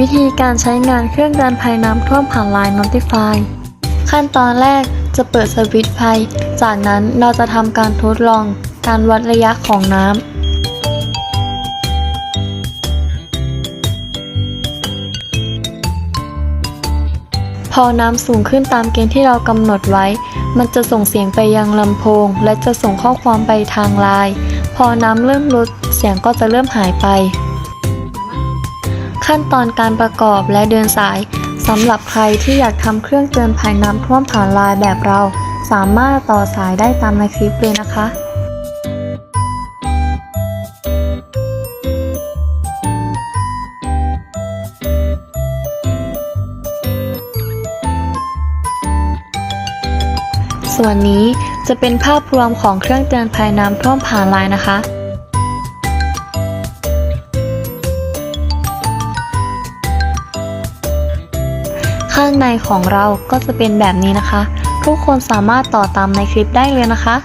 วิธีการใช้งานเครื่องเตือนภัยน้ำท่วมผ่าน Line Notify ขั้นตอนแรกจะเปิดสวิตช์ไฟ จากนั้นเราจะทำการทดลองการวัดระยะของน้ำพอน้ำสูงขึ้นตามเกณฑ์ที่เรากำหนดไว้ มันจะส่งเสียงไปยังลำโพง และจะส่งข้อความไปทางไลน์ พอน้ำเริ่มลด เสียงก็จะเริ่มหายไป ขั้นตอนการประกอบและเดินสายสำหรับใครที่อยากทำเครื่องเตือนภัยน้ำท่วมผ่านไลน์แบบเรา สามารถต่อสายได้ตามในคลิปเลยนะคะส่วนนี้จะเป็นภาพรวมของเครื่องเตือนภัยน้ำท่วมผ่านไลน์นะคะ ข้างในของเราก็จะเป็นแบบนี้นะคะ ทุกคนสามารถต่อตามในคลิปได้เลยนะคะ